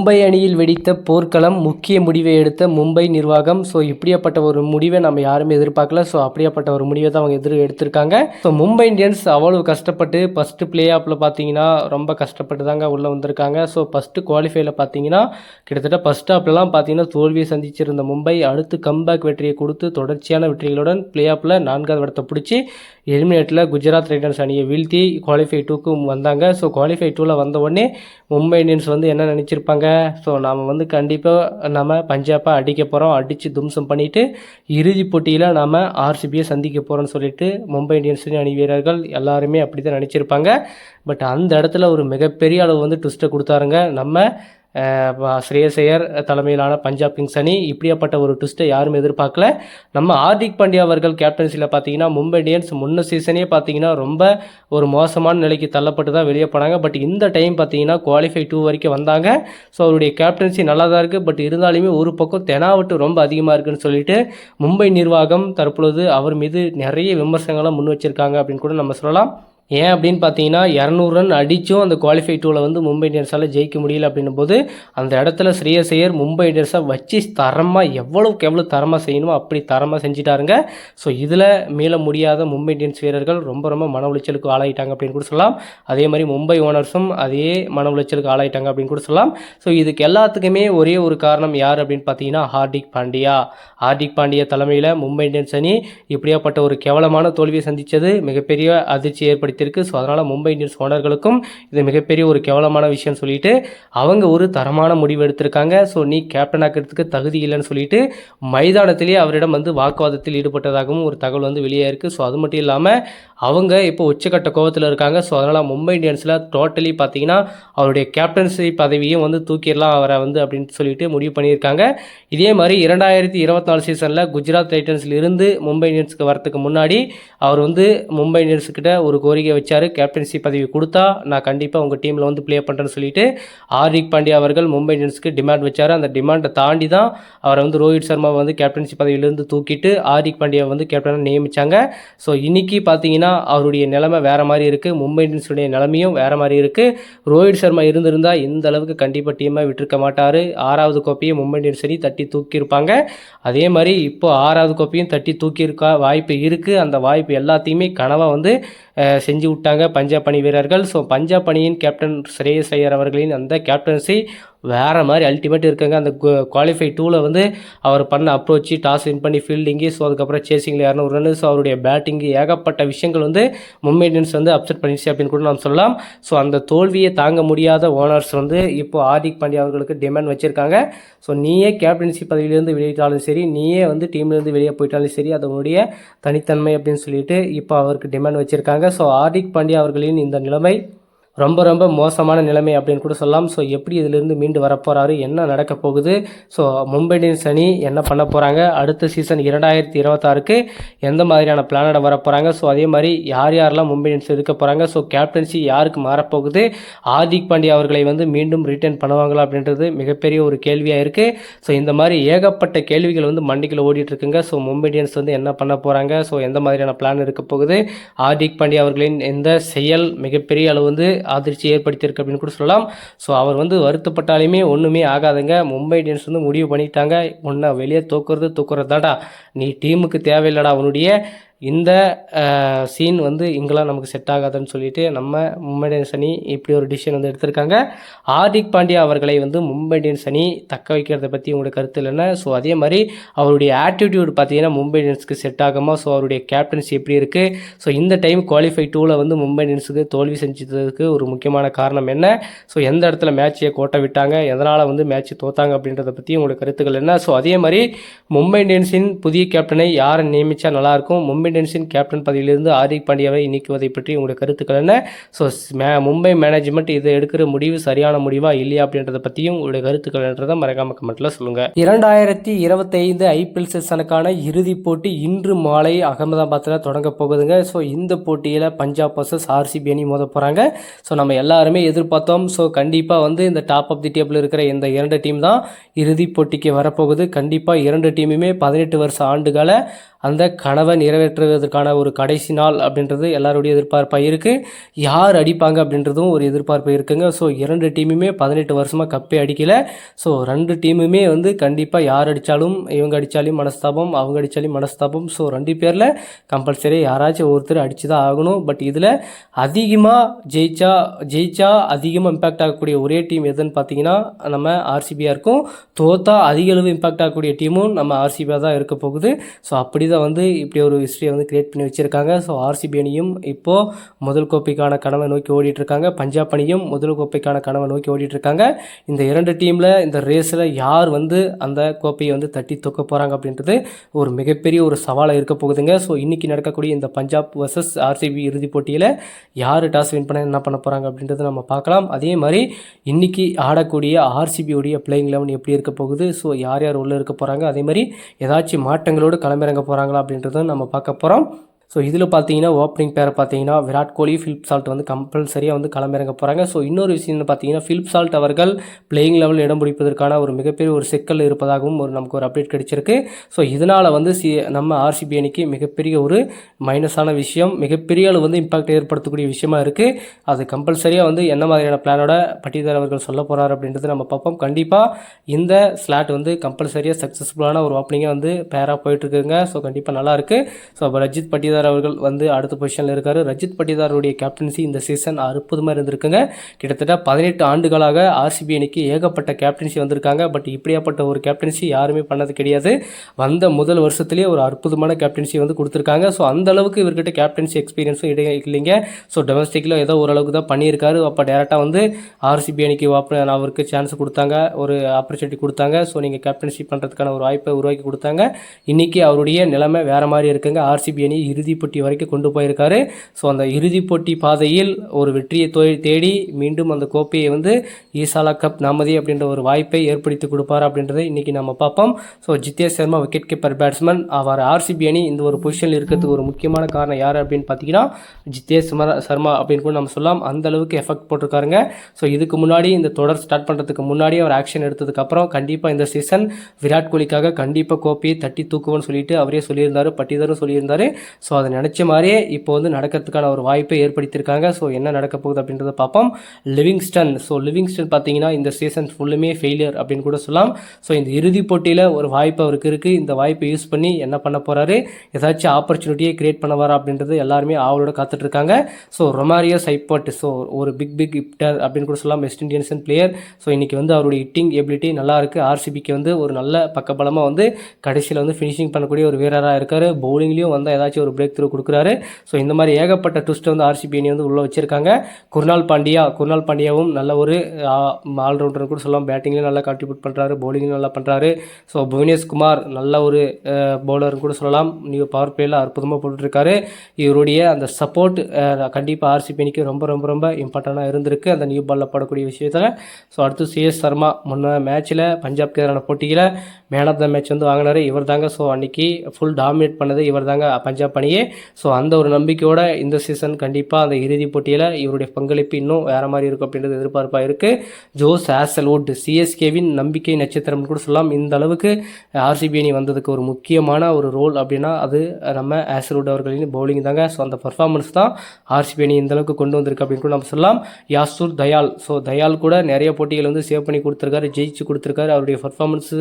மும்பை அணியில் வெடித்த போர்க்களம் முக்கிய முடிவை எடுத்த மும்பை நிர்வாகம். ஸோ இப்படியாப்பட்ட ஒரு முடிவை நம்ம யாருமே எதிர்பார்க்கல. ஸோ அப்படியாப்பட்ட ஒரு முடிவை தான் அவங்க எதிர் எடுத்திருக்காங்க. ஸோ மும்பை இந்தியன்ஸ் அவ்வளோ கஷ்டப்பட்டு ஃபஸ்ட்டு பிளே ஆஃபில் பார்த்தீங்கன்னா ரொம்ப கஷ்டப்பட்டு தாங்க உள்ளே வந்திருக்காங்க. ஸோ ஃபஸ்ட்டு குவாலிஃபைல பார்த்தீங்கன்னா கிட்டத்தட்ட ஃபஸ்ட் ஆஃப்லலாம் பார்த்தீங்கன்னா தோல்வியை சந்திச்சிருந்த மும்பை அடுத்து கம்பேக் வெற்றியை கொடுத்து தொடர்ச்சியான வெற்றிகளுடன் பிளே ஆஃபில் நான்காவது இடத்தை பிடிச்சி எலிமினேட்டில் குஜராத் ரைடர்ஸ் அணியை வீழ்த்தி குவாலிஃபை டூக்கு வந்தாங்க. ஸோ குவாலிஃபை டூவில் வந்த உடனே மும்பை இந்தியன்ஸ் வந்து என்ன நினச்சிருப்பாங்க? ஸோ நாம் வந்து கண்டிப்பாக நம்ம பஞ்சாப்பை அடிக்க போகிறோம் அடித்து தும்சம் பண்ணிவிட்டு இறுதிப் போட்டியில் நாம் ஆர்சிபியை சந்திக்க போகிறோம்னு சொல்லிட்டு மும்பை இந்தியன்ஸ் அணி வீரர்கள் எல்லாருமே அப்படி தான் நினச்சிருப்பாங்க. பட் அந்த இடத்துல ஒரு மிகப்பெரிய அளவு வந்து ட்விஸ்ட்டை கொடுத்தாருங்க. நம்ம அஹ், தலைமையிலான பஞ்சாப் கிங்ஸ் அணி இப்படியாப்பட்ட ஒரு ட்விஸ்ட்டை யாரும் எதிர்பார்க்கல. நம்ம ஹார்திக் பாண்டியா அவர்கள் கேப்டன்சியில் பார்த்தீங்கன்னா மும்பை இந்தியன்ஸ் முன்ன சீசனே பார்த்தீங்கன்னா ரொம்ப ஒரு மோசமான நிலைக்கு தள்ளப்பட்டு தான் வெளியே போனாங்க. பட் இந்த டைம் பார்த்தீங்கன்னா குவாலிஃபை டூ வரைக்கும் வந்தாங்க. ஸோ அவருடைய கேப்டன்சி நல்லா தான் இருக்குது பட் இருந்தாலுமே ஒரு பக்கம் தெனாவட்டு ரொம்ப அதிகமாக இருக்குன்னு சொல்லிட்டு மும்பை நிர்வாகம் தற்பொழுது அவர் மீது நிறைய விமர்சனங்களை முன் வச்சிருக்காங்க அப்படின்னு கூட நம்ம சொல்லலாம். ஏன் அப்படின்னு பார்த்தீங்கன்னா இரநூறு ரன் அடித்தும் அந்த குவாலிஃபை டூவில் வந்து மும்பை இந்தியன்ஸால் ஜெயிக்க முடியல அப்படின்னும் போது அந்த இடத்துல ஸ்ரேயஸ் ஐயர் மும்பை இந்தியன்ஸை வச்சு தரமாக எவ்வளோக்கு எவ்வளோ தரமாக செய்யணுமோ அப்படி தரமாக செஞ்சிட்டாருங்க. ஸோ இதில் மீள முடியாத மும்பை இந்தியன்ஸ் வீரர்கள் ரொம்ப ரொம்ப மன உளைச்சலுக்கு ஆளாயிட்டாங்க அப்படின்னு கூட சொல்லலாம். அதே மாதிரி மும்பை ஓனர்ஸும் அதே மன உளைச்சலுக்கு ஆளாயிட்டாங்க அப்படின்னு கூட சொல்லலாம். ஸோ இதுக்கு எல்லாத்துக்குமே ஒரே ஒரு காரணம் யார் அப்படின்னு பார்த்தீங்கன்னா ஹார்திக் பாண்டியா. ஹார்திக் பாண்டியா தலைமையில் மும்பை இந்தியன்ஸ் அணி இப்படியாப்பட்ட ஒரு கேவலமான தோல்வியை சந்தித்தது மிகப்பெரிய அதிர்ச்சி ஏற்படுத்தியிருக்கு ஸோ அதனால் மும்பை இந்தியன்ஸ் ஓனர்களுக்கும் இது மிகப்பெரிய ஒரு கேவலமான விஷயம் சொல்லிட்டு அவங்க ஒரு தரமான முடிவு எடுத்திருக்காங்க. ஸோ நீ கேப்டன் ஆக்கிறதுக்கு தகுதி இல்லைன்னு சொல்லிட்டு மைதானத்திலேயே அவரிடம் வந்து வாக்குவாதத்தில் ஈடுபட்டதாகவும் ஒரு தகவல் வந்து வெளியே இருக்குது ஸோ அது மட்டும் இல்லாமல் அவங்க இப்போ உச்சக்கட்ட கோவத்தில் இருக்காங்க. ஸோ அதனால் மும்பை இந்தியன்ஸில் டோட்டலி பார்த்தீங்கன்னா அவருடைய கேப்டன்சி பதவியும் வந்து தூக்கிடலாம் அவரை வந்து அப்படின்னு சொல்லிட்டு முடிவு பண்ணியிருக்காங்க. இதே மாதிரி இரண்டாயிரத்தி இருபத்தி நாலு சீசனில் குஜராத் டைட்டன்ஸில் இருந்து மும்பை இந்தியன்ஸுக்கு வரதுக்கு முன்னாடி அவர் வந்து மும்பை இந்தியன்ஸுக்கிட்ட ஒரு கோரிக்கை வச்சார். கேப்டன்சி பதவி கொடுத்தா நான் கண்டிப்பாக உங்கள் டீமில் வந்து ப்ளே பண்ணுறேன்னு சொல்லிட்டு ஹார்திக் பாண்டியா அவர்கள் மும்பை இந்தியன்ஸுக்கு டிமாண்ட் வச்சார். அந்த டிமாண்டை தாண்டி தான் அவரை வந்து ரோஹித் சர்மாவை வந்து கேப்டன்சி பதவியிலிருந்து தூக்கிட்டு ஹார்திக் பாண்டியா வந்து கேப்டனாக நியமித்தாங்க ஸோ இன்னைக்கு பார்த்தீங்கன்னா அவருடைய நிலைமை வேறு மாதிரி இருக்குது மும்பை இந்தியன்ஸுடைய நிலைமையும் வேறு மாதிரி இருக்குது ரோஹித் சர்மா இருந்திருந்தால் இந்த அளவுக்கு கண்டிப்பாக டீமை விட்டிருக்க மாட்டார். ஆறாவது கோப்பையை மும்பை இந்தியன்ஸ் அணி தட்டி தூக்கியிருப்பாங்க. அதே மாதிரி இப்போ ஆறாவது கோப்பையும் தட்டி தூக்கியிருக்க வாய்ப்பு இருக்குது அந்த வாய்ப்பு எல்லாத்தையுமே கனவாக வந்து செஞ்சு செஞ்சு விட்டாங்க பஞ்சாப் அணி வீரர்கள். ஸோ பஞ்சாப் அணியின் கேப்டன் ஸ்ரேயஸ் ஐயர் அவர்களின் அந்த கேப்டன்சி வேறு மாதிரி அல்டிமேட் இருக்காங்க. அந்த குவாலிஃபை டூவில் வந்து அவர் பண்ண அப்ரோச்சு டாஸ் வின் பண்ணி ஃபீல்டிங்கு ஸோ அதுக்கப்புறம் சேசிங்கில் இரநூறு ரன்னு ஸோ அவருடைய பேட்டிங்கு ஏகப்பட்ட விஷயங்கள் வந்து மும்பை இந்தியன்ஸ் வந்து அப்செட் பண்ணிடுச்சு அப்படின்னு கூட நாம் சொல்லலாம். ஸோ அந்த தோல்வியை தாங்க முடியாத ஓனர்ஸ் வந்து இப்போ ஹார்திக் பாண்டியா அவர்களுக்கு டிமாண்ட் வச்சுருக்காங்க. ஸோ நீயே கேப்டன்சி பதவியிலேருந்து வெளியிட்டாலும் சரி நீயே வந்து டீம்லேருந்து வெளியே போயிட்டாலும் சரி அதனுடைய தனித்தன்மை அப்படின்னு சொல்லிட்டு இப்போ அவருக்கு டிமாண்ட் வச்சுருக்காங்க. ஸோ ஹார்திக் பாண்டியா அவர்களின் இந்த நிலைமை ரொம்ப ரொம்ப மோசமான நிலைமை அப்படின்னு கூட சொல்லலாம். ஸோ எப்படி இதிலிருந்து மீண்டு வரப்போகிறாரு என்ன நடக்க போகுது? ஸோ மும்பை இந்தியன்ஸ் அணி என்ன பண்ண போகிறாங்க அடுத்த சீசன் இரண்டாயிரத்தி இருபத்தாறுக்கு எந்த மாதிரியான பிளானோட வரப்போகிறாங்க ஸோ அதே மாதிரி யார் யாரெல்லாம் மும்பை இந்தியன்ஸ் இருக்க போகிறாங்க ஸோ கேப்டன்சி யாருக்கு மாறப்போகுது? ஹார்திக் பாண்டியா அவர்களை வந்து மீண்டும் ரிட்டர்ன் பண்ணுவாங்களா அப்படின்றது மிகப்பெரிய ஒரு கேள்வியாக இருக்குது ஸோ இந்த மாதிரி ஏகப்பட்ட கேள்விகள் வந்து மண்டிக்குள்ள ஓடிட்டுருக்குங்க ஸோ மும்பை இந்தியன்ஸ் வந்து என்ன பண்ண போகிறாங்க ஸோ எந்த மாதிரியான பிளான் இருக்க போகுது? ஹார்திக் பாண்டியா அவர்களின் எந்த செயல் மிகப்பெரிய அளவு வந்து அதிர்ச்சி ஏற்படுத்தியிருக்கு அப்படின்னு கூட சொல்லலாம். ஸோ அவர் வந்து வருத்தப்பட்டாலுமே ஒன்றுமே ஆகாதுங்க. மும்பை இந்தியன்ஸ் வந்து முடிவு பண்ணிட்டாங்க. உன்னை வெளியே தூக்குறது தூக்குறதுதாடா நீ டீமுக்கு தேவையில்லடா உன்னுடைய இந்த சீன் வந்து இங்கெல்லாம் நமக்கு செட் ஆகாதுன்னு சொல்லிட்டு நம்ம மும்பை இந்தியன்ஸ் அணி இப்படி ஒரு டிசிஷன் வந்து எடுத்திருக்காங்க. ஹார்திக் பாண்டியா அவர்களை வந்து மும்பை இந்தியன்ஸ் அணி தக்க வைக்கிறத பற்றி உங்களுடைய கருத்து இல்லைன்னா ஸோ அதே மாதிரி அவருடைய ஆட்டிடியூட் பார்த்தீங்கன்னா மும்பை இந்தியன்ஸ்க்கு செட் ஆகாமல் ஸோ அவருடைய கேப்டன்சி எப்படி இருக்குது ஸோ இந்த டைம் குவாலிஃபை டூவில் வந்து மும்பை இந்தியன்ஸுக்கு தோல்வி செஞ்சதுக்கு ஒரு முக்கியமான காரணம் என்ன? ஸோ எந்த இடத்துல மேட்சை கோட்டை விட்டாங்க? எதனால் வந்து மேட்ச் தோத்தாங்க அப்படின்றத பற்றி உங்களுடைய கருத்துக்கள் என்ன? ஸோ அதே மாதிரி மும்பை இந்தியன்ஸின் புதிய கேப்டனை யாரை நியமித்தா நல்லாயிருக்கும் மும்பை இந்தியன்ஸின் கேப்டன் பதவியிலிருந்து ஹார்திக் பாண்டியாவை நீக்குவதை பற்றி உங்களுடைய கருத்துக்கள் என்ன? ஸோ மே மும்பை மேனேஜ்மெண்ட் இதை எடுக்கிற முடிவு சரியான முடிவா இல்லையா அப்படின்றத பற்றியும் உங்களுடைய கருத்துக்கள் என்றதை மறக்காம கமெண்ட்டில் சொல்லுங்கள் இரண்டாயிரத்தி இருபத்தைந்து ஐபிஎல் சீசனுக்கான இறுதிப் போட்டி இன்று மாலை அகமதாபாத்தில் தொடங்க போகுதுங்க. ஸோ இந்த போட்டியில் பஞ்சாப் வர்சஸ் ஆர்சிபி அணி மோத போகிறாங்க ஸோ நம்ம எல்லாருமே எதிர்பார்த்தோம். ஸோ கண்டிப்பாக வந்து இந்த டாப் ஆஃப் தி டேபிள் இருக்கிற இந்த இரண்டு டீம் தான் இறுதிப் போட்டிக்கு வரப்போகுது. கண்டிப்பாக இரண்டு டீமுமே பதினெட்டு வருஷம் ஆண்டுகால அந்த கனவை நிறைவேற்ற கைப்பற்றுவதற்கான ஒரு கடைசி நாள் அப்படின்றது எல்லாருடைய எதிர்பார்ப்பாக இருக்குது யார் அடிப்பாங்க அப்படின்றதும் ஒரு எதிர்பார்ப்பு இருக்குங்க. ஸோ இரண்டு டீமுமே பதினெட்டு வருஷமாக கப்பே அடிக்கலை. ஸோ ரெண்டு டீமுமே வந்து கண்டிப்பாக யார் அடித்தாலும் இவங்க அடித்தாலும் மனஸ்தாபம் அவங்க அடித்தாலும் மனஸ்தாபம். ஸோ ரெண்டு பேரில் கம்பல்சரி யாராச்சும் ஒருத்தர் அடித்து தான் ஆகணும். பட் இதில் அதிகமாக ஜெயிச்சா ஜெயிச்சா அதிகமாக இம்பாக்ட் ஆகக்கூடிய ஒரே டீம் எதுன்னு பார்த்தீங்கன்னா நம்ம ஆர்சிபியாக இருக்கும். தோத்தா அதிக அளவு இம்பாக்ட் ஆகக்கூடிய டீமும் நம்ம ஆர்சிபியாக தான் இருக்க போகுது. ஸோ அப்படி தான் வந்து இப்படி ஒரு ஹிஸ்ட்ரி ஹிஸ்ட்ரியை வந்து கிரியேட் பண்ணி வச்சுருக்காங்க. ஸோ ஆர்சிபி அணியும் இப்போது முதல் கோப்பைக்கான கனவை நோக்கி ஓடிட்டுருக்காங்க. பஞ்சாப் அணியும் முதல் கோப்பைக்கான கனவை நோக்கி ஓடிட்டுருக்காங்க. இந்த இரண்டு டீமில் இந்த ரேஸில் யார் வந்து அந்த கோப்பையை வந்து தட்டி தூக்க போகிறாங்க அப்படின்றது ஒரு மிகப்பெரிய ஒரு சவாலாக இருக்க போகுதுங்க. ஸோ இன்றைக்கி நடக்கக்கூடிய இந்த பஞ்சாப் வர்சஸ் ஆர்சிபி இறுதிப் போட்டியில் யார் டாஸ் வின் பண்ண என்ன பண்ண போகிறாங்க அப்படின்றத நம்ம பார்க்கலாம். அதே மாதிரி இன்றைக்கி ஆடக்கூடிய ஆர்சிபியுடைய பிளேயிங் லெவன் எப்படி இருக்க போகுது? ஸோ யார் யார் உள்ளே இருக்க போகிறாங்க அதே மாதிரி ஏதாச்சும் மாற்றங்களோடு களமிறங்க போகிறாங்களா அப்படின்றத நம்ம பார்க்க போகிறோம் ஸோ இதில் பார்த்தீங்கன்னா ஓப்பனிங் பேரை பார்த்தீங்கன்னா விராட் கோலி ஃபிலிப் சால்ட் வந்து கம்பல்சரியாக வந்து களமிறங்க போகிறாங்க ஸோ இன்னொரு விஷயம்னு பார்த்தீங்கன்னா ஃபிலிப் சால்ட் அவர்கள் பிளேயிங் லெவல் இடம் பிடிப்பதற்கான ஒரு மிகப்பெரிய ஒரு சிக்கல் இருப்பதாகவும் ஒரு நமக்கு ஒரு அப்டேட் கிடைச்சிருக்கு. ஸோ இதனால் வந்து சி நம்ம ஆர்சிபி அணிக்கு மிகப்பெரிய ஒரு மைனஸான விஷயம் மிகப்பெரிய அளவு வந்து இம்பாக்ட் ஏற்படுத்தக்கூடிய விஷயமா இருக்குது அது கம்பல்சரியாக வந்து என்ன மாதிரியான பிளானோட பட்டிதார் அவர்கள் சொல்ல போகிறார் அப்படின்றது நம்ம பார்ப்போம். கண்டிப்பாக இந்த ஸ்லாட் வந்து கம்பல்சரியாக சக்ஸஸ்ஃபுல்லான ஒரு ஓப்பனிங்காக வந்து பேராக போயிட்டுருக்குங்க ஸோ கண்டிப்பாக நல்லாயிருக்கு ஸோ அப்போ ரஜித் பட்டிதார் அவர்கள் வந்து அடுத்த பொசிஷனில் இருக்கார். ரஜித் பட்டிதாருடைய கேப்டன்சி இந்த சீசன் அற்புதமாக இருந்திருக்குங்க. கிட்டத்தட்ட பதினெட்டு ஆண்டுகளாக ஆர்சிபி அணிக்கு ஏகப்பட்ட கேப்டன்சி வந்திருக்காங்க. பட் இப்படியாப்பட்ட ஒரு கேப்டன்சி யாருமே பண்ணது கிடையாது. வந்த முதல் வருஷத்துலேயே ஒரு அற்புதமான கேப்டன்சி வந்து கொடுத்துருக்காங்க. ஸோ அந்த அளவுக்கு இவர்கிட்ட கேப்டன்சி எக்ஸ்பீரியன்ஸும் இடையே இல்லைங்க. ஸோ டொமஸ்டிக்கில் ஏதோ ஓரளவுக்கு தான் பண்ணியிருக்காரு. அப்போ டேரெக்டாக வந்து ஆர்சிபி அணிக்கு வாப்ப அவருக்கு சான்ஸ் கொடுத்தாங்க. ஒரு ஆப்பர்ச்சுனிட்டி கொடுத்தாங்க. ஸோ நீங்கள் கேப்டன்ஷிப் பண்ணுறதுக்கான ஒரு வாய்ப்பை உருவாக்கி கொடுத்தாங்க. இன்றைக்கி அவருடைய நிலைமை வேறு மாதிரி இருக்குங்க. ஆர்சிபி அணி இறுதிப் போட்டி வரைக்கும் கொண்டு போயிருக்காரு. ஸோ அந்த இறுதிப் போட்டி பாதையில் ஒரு வெற்றியை தோ- தேடி மீண்டும் அந்த கோப்பையை வந்து ஈசாலா கப் நமதி அப்படின்ற ஒரு வாய்ப்பை ஏற்படுத்தி கொடுப்பார் அப்படின்றதை இன்றைக்கி நம்ம பார்ப்போம். So Jitesh Sharma wicket keeper batsman அவர் ஆர்சிபி அணி இந்த ஒரு பொசிஷனில் இருக்கிறதுக்கு ஒரு முக்கியமான காரணம் யார் அப்படின்னு பார்த்தீங்கன்னா ஜித்தேஷ் சர்மா அப்படின்னு கூட நம்ம சொல்லலாம். அந்த அளவுக்கு எஃபெக்ட் போட்டிருக்காருங்க. ஸோ இதுக்கு முன்னாடி இந்த தொடர் ஸ்டார்ட் பண்ணுறதுக்கு முன்னாடி அவர் ஆக்ஷன் எடுத்ததுக்கப்புறம் கண்டிப்பாக இந்த சீசன் விராட் கோலிக்காக கண்டிப்பாக கோப்பையை தட்டி தூக்குவோன்னு சொல்லிட்டு அவரே சொல்லியிருந்தார் பட்டிதரும் சொல்லியிருந்தார். ஸோ அதை நினச்ச மாதிரியே இப்போ வந்து நடக்கிறதுக்கான ஒரு வாய்ப்பை ஏற்படுத்தியிருக்காங்க. ஸோ என்ன நடக்க போகுது அப்படின்றத பார்ப்போம். லிவிங்ஸ்டன் ஸோ லிவிங்ஸ்டன் பார்த்தீங்கன்னா இந்த சீசன் ஃபுல்லுமே ஃபெயிலியர் அப்படின்னு கூட சொல்லலாம். ஸோ இந்த இறுதிப் போட்டியில் ஒரு வாய்ப்பு அவருக்கு இருக்குது இந்த வாய்ப்பை யூஸ் பண்ணி என்ன பண்ண போகிறாரு ஏதாச்சும் ஆப்பர்ச்சுனிட்டியை கிரியேட் பண்ண வரா அப்படின்றது எல்லாருமே ஆவலோட காத்துட்ருக்காங்க ஸோ ரொமாரியோ சைப்போட் ஸோ ஒரு பிக் பிக் இப்டர் அப்படின்னு கூட சொல்லலாம். வெஸ்ட் இண்டியன்ஸன் பிளேயர் ஸோ இன்றைக்கி வந்து அவருடைய ஹிட்டிங் எபிலிட்டி நல்லா இருக்குது ஆர்சிபிக்கு வந்து ஒரு நல்ல பக்கபலமாக வந்து கடைசியில் வந்து ஃபினிஷிங் பண்ணக்கூடிய ஒரு வீரராக இருக்கார். பவுலிங்லேயும் வந்து ஏதாச்சும் ஒரு பிரேக் த்ரூ கொடுக்குறாரு. ஸோ இந்த மாதிரி ஏகப்பட்ட ட்விஸ்ட் வந்து ஆர்சிபி அணி வந்து உள்ளே வச்சிருக்காங்க. குர்னால் பாண்டியா குர்னால் பாண்டியாவும் நல்ல ஒரு ஆல்ரவுண்டர் கூட சொல்லலாம். பேட்டிங்லேயும் நல்லா கான்ட்ரிபியூட் பண்ணுறாரு பவுலிங்லையும் நல்லா பண்ணுறாரு ஸோ புவனேஷ் குமார் நல்ல ஒரு பவுலர்னு கூட சொல்லலாம். நியூ பவர் பிளேயில் அற்புதமாக போட்டுருக்காரு இவருடைய அந்த சப்போர்ட் கண்டிப்பாக ஆர்சிபி அணிக்கு ரொம்ப ரொம்ப ரொம்ப இம்பார்ட்டண்ட்டாக இருந்திருக்கு. அந்த நியூ பாலில் போடக்கூடிய விஷயத்தில். ஸோ அடுத்து சிஎஸ் சர்மா முன்ன மேட்ச்சில் பஞ்சாப்க்கு எதிரான போட்டியில் மேன் ஆஃப் த மேட்ச் வந்து வாங்கினாரு. இவர் தாங்க ஸோ அன்னைக்கு ஃபுல் டாமினேட் பண்ணது இவர் தாங்க பஞ்சாப் அணியே. ஸோ அந்த ஒரு நம்பிக்கையோட இந்த சீசன் கண்டிப்பாக அந்த இறுதிப் போட்டியில் இவருடைய பங்களிப்பு இன்னும் வேறு மாதிரி இருக்கும் அப்படின்றது எதிர்பார்ப்பாக இருக்குது ஜோஸ் ஆசல்வுட் சிஎஸ்கேவின் நம்பிக்கை நட்சத்திரம்னு கூட சொல்லலாம். இந்த அளவுக்கு ஆர்சிபி அணி வந்ததுக்கு ஒரு முக்கியமான ஒரு ரோல் அப்படின்னா அது நம்ம ஆசல்வுட் அவர்களின் பவுலிங் தாங்க. ஸோ அந்த பர்ஃபார்மன்ஸ் தான் ஆர்சிபி அணி இந்த அளவுக்கு கொண்டு வந்திருக்கு அப்படின்னு கூட நம்ம சொல்லலாம். யாசூர் தயால். ஸோ தயால் கூட நிறைய போட்டிகள் வந்து சேவ் பண்ணி கொடுத்துருக்காரு ஜெயிச்சு கொடுத்துருக்காரு. அவருடைய பர்ஃபார்மன்ஸு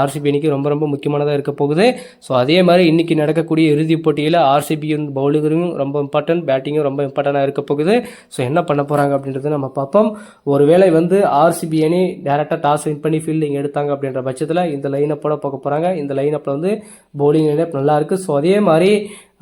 ஆர்சிபி அணிக்கு ரொம்ப ரொம்ப முக்கியமானதாக இருக்க போகுது. ஸோ அதே மாதிரி இன்றைக்கி நடக்கக்கூடிய இறுதிப் போட்டியில் ஆர்சிபி பவுலிங்கரும் ரொம்ப இம்பார்ட்டன்ட் பேட்டிங்கும் ரொம்ப இம்பார்ட்டண்ட்டாக இருக்க போகுது. ஸோ என்ன பண்ண போகிறாங்க அப்படின்றத நம்ம பார்ப்போம். ஒருவேளை வந்து ஆர்சிபி அணி டேரெக்டாக டாஸ் வின் பண்ணி ஃபீல்டிங் எடுத்தாங்க அப்படின்ற பட்சத்தில் இந்த லைனப்போட பார்க்க போகிறாங்க இந்த லைனப்பில் வந்து பவுலிங் லைனப் நல்லா இருக்குது ஸோ அதே மாதிரி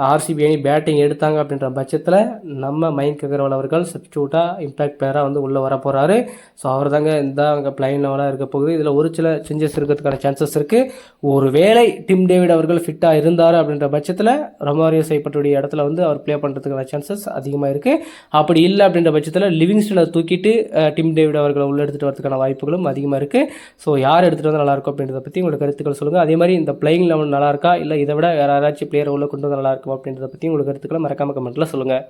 ஆர்சிபி அணி பேட்டிங் எடுத்தாங்க அப்படின்ற பட்சத்தில் நம்ம மயங்க் அகர்வால் அவர்கள் சப்ஸ்டியூட்டாக இம்பேக்ட் பிளேயராக வந்து உள்ளே வர போகிறாரு ஸோ அவர் தாங்க இந்த அங்கே பிளைன் லெவலாக இருக்க போகுது. இதில் ஒரு சில சேஞ்சஸ் இருக்கிறதுக்கான சான்சஸ் இருக்குது ஒரு வேளை டிம் டேவிட் அவர்கள் ஃபிட்டாக இருந்தார் அப்படின்ற பட்சத்தில் ரொமாரியோ செய்யப்பட்டுடைய இடத்துல வந்து அவர் ப்ளே பண்ணுறதுக்கான சான்சஸ் அதிகமாக இருக்குது அப்படி இல்லை அப்படின்ற பட்சத்தில் லிவிங்ஸ்டனை தூக்கிட்டு டிம் டேவிட் அவர்களை உள்ளே எடுத்துகிட்டு வரதுக்கான வாய்ப்புகளும் அதிகமாக இருக்குது ஸோ யார் எடுத்துகிட்டு வந்தால் நல்லாயிருக்கும் அப்படின்றத பற்றி உங்களோட கருத்துக்கள் சொல்லுங்கள் அதே மாதிரி இந்த பிளேயிங் லெவல் நல்லாயிருக்கா இல்லை இதை விட வேறு யாராச்சும் பிளேயரை உள்ளே கொண்டு வந்தால் நல்லாயிருக்கும் இருக்கும் அப்படின்றத பற்றி உங்களுக்கு கருத்துக்களை மறக்காம கமெண்ட்டில் சொல்லுங்கள்